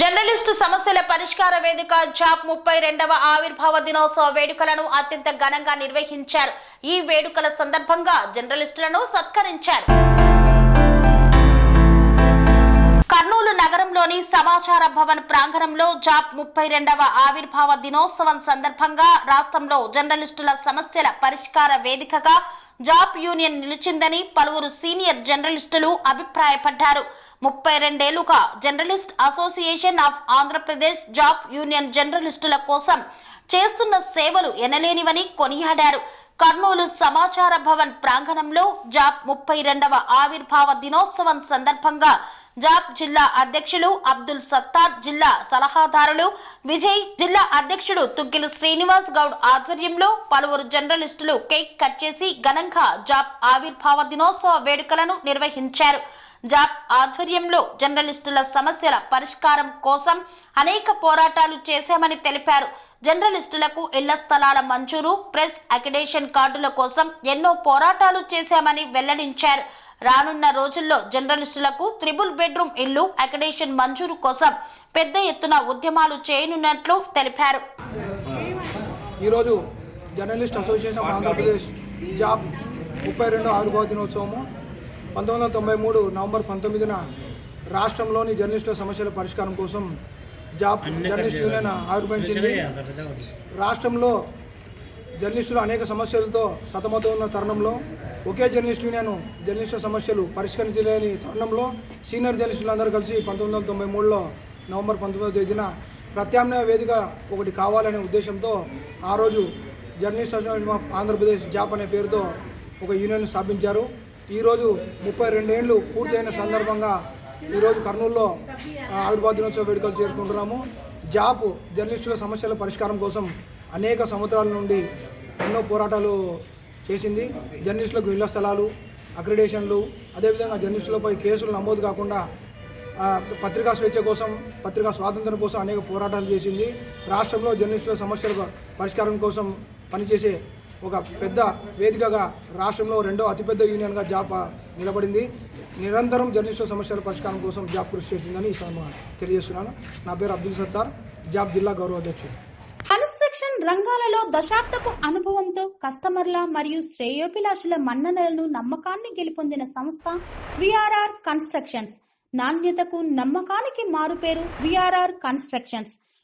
Journalist సమస్యల పరిష్కార వేదిక జాబ్ ముప్పై రెండవ ఆవిర్భావ దినోత్సవ వేడుకలను అత్యంత ఘనంగా నిర్వహించారు. ఈ వేడుకల సందర్భంగా జర్నలిస్టులను సత్కరించారు. కర్నూలు నగరంలోని సమాచార భవన్ ప్రాంగణంలో జాబ్ ముప్పై రెండవ ఆవిర్భావ దినోత్సవం సందర్భంగా రాష్ట్రంలో జర్నలిస్టుల సమస్యల పరిష్కార వేదికగా జాబ్ యూనియన్ నిలిచిందని పలువురు సీనియర్ జర్నలిస్టులు అభిప్రాయపడ్డారు. ముప్పై రెండేళ్ళుగా journalist association of Andhra Pradesh JAP union జర్నలిస్టుల కోసం చేస్తున్న సేవలు ఎనలేనివని కొనియాడారు. కర్నూలు సమాచార భవన్ ప్రాంగణంలో జాబ్ ముప్పై రెండవ ఆవిర్భావ దినోత్సవం సందర్భంగా జాబ్ జిల్లా అధ్యక్షులు అబ్దుల్ సత్తార్ జిల్లా సలహాదారులు విజయ్ జిల్లా అధ్యక్షుడు తుగ్గిలి శ్రీనివాస్ గౌడ్ ఆధ్వర్యంలో పలువురు జర్నలిస్టులు కేక్ కట్ చేసి ఘనంగా జాబ్ ఆవిర్భావ దినోత్సవ వేడుకలను నిర్వహించారు. జాబ్ ఆధ్వర్యంలో జర్నలిస్టుల సమస్యల పరిష్కారం కోసం అనేక పోరాటాలు చేశామని తెలిపారు. జర్నలిస్టులకు ఇళ్ళ స్థలాల మంజూరు ప్రెస్ అకిడేషన్ కార్డుల కోసం ఎన్నో పోరాటాలు చేశామని వెల్లడించారు. రానున్న రోజుల్లో జర్నలిస్టులకు త్రిబుల్ బెడ్రూమ్ ఇల్లు అకడేషన్ మంజూరు కోసం పెద్ద ఎత్తున ఉద్యమాలు చేయనున్నట్లు తెలిపారు. ఈరోజు జర్నలిస్ట్ అసోసియేషన్ ఆంధ్రప్రదేశ్ జాబ్ ముప్పై రెండు ఆవిర్భావ దినోత్సవము పంతొమ్మిది వందల తొంభై మూడు నవంబర్ పంతొమ్మిదిన రాష్ట్రంలోని జర్నలిస్టుల సమస్యల పరిష్కారం కోసం జాబ్ జర్నలిస్ట్ యూనియన్ ఆవిర్భవించింది. రాష్ట్రంలో జర్నలిస్టులు అనేక సమస్యలతో సతమతం ఉన్న తరుణంలో ఒకే జర్నలిస్ట్ యూనియన్ జర్నలిస్టుల సమస్యలు పరిష్కరించలేని తరుణంలో సీనియర్ జర్నలిస్టులు అందరూ కలిసి పంతొమ్మిది వందల తొంభై మూడులో నవంబర్ పంతొమ్మిదవ తేదీన ప్రత్యామ్నాయ వేదిక ఒకటి కావాలనే ఉద్దేశంతో ఆ రోజు journalist association of Andhra Pradesh JAP అనే పేరుతో ఒక యూనియన్ స్థాపించారు. ఈరోజు ముప్పై రెండేళ్ళు పూర్తయిన సందర్భంగా ఈరోజు కర్నూలులో ఆవిర్భావ దినోత్సవ వేడుకలు చేరుకుంటున్నాము జాప్ జర్నలిస్టుల సమస్యల పరిష్కారం కోసం అనేక సంవత్సరాల నుండి ఎన్నో పోరాటాలు చేసింది. జర్నలిస్టులకు ఇళ్ళ స్థలాలు అక్రిడేషన్లు అదేవిధంగా జర్నలిస్టులపై కేసులు నమోదు కాకుండా పత్రికా స్వేచ్ఛ కోసం పత్రికా స్వాతంత్రం కోసం అనేక పోరాటాలు చేసింది. రాష్ట్రంలో జర్నలిస్టుల సమస్యల పరిష్కారం కోసం పనిచేసే ఒక పెద్ద వేదికగా రాష్ట్రంలో రెండో అతిపెద్ద యూనియన్గా జాబ్ నిలబడింది. నిరంతరం జర్నలిస్టు సమస్యల పరిష్కారం కోసం జాబ్ కృషి చేసిందని ఈ సందర్భంగా తెలియజేస్తున్నాను. నా పేరు అబ్దుల్ సత్తార్ జాబ్ జిల్లా గౌరవ అధ్యక్షుడు. కన్స్ట్రక్షన్ రంగాలలో దశాబ్దపు అనుభవంతో కస్టమర్ల మరియు శ్రేయోభిలాషుల మన్ననలను నమ్మకాన్ని గెలుపొందిన సంస్థ విఆర్ఆర్ కన్స్ట్రక్షన్స్. నాణ్యతకు నమ్మకానికి మారుపేరు VRR constructions.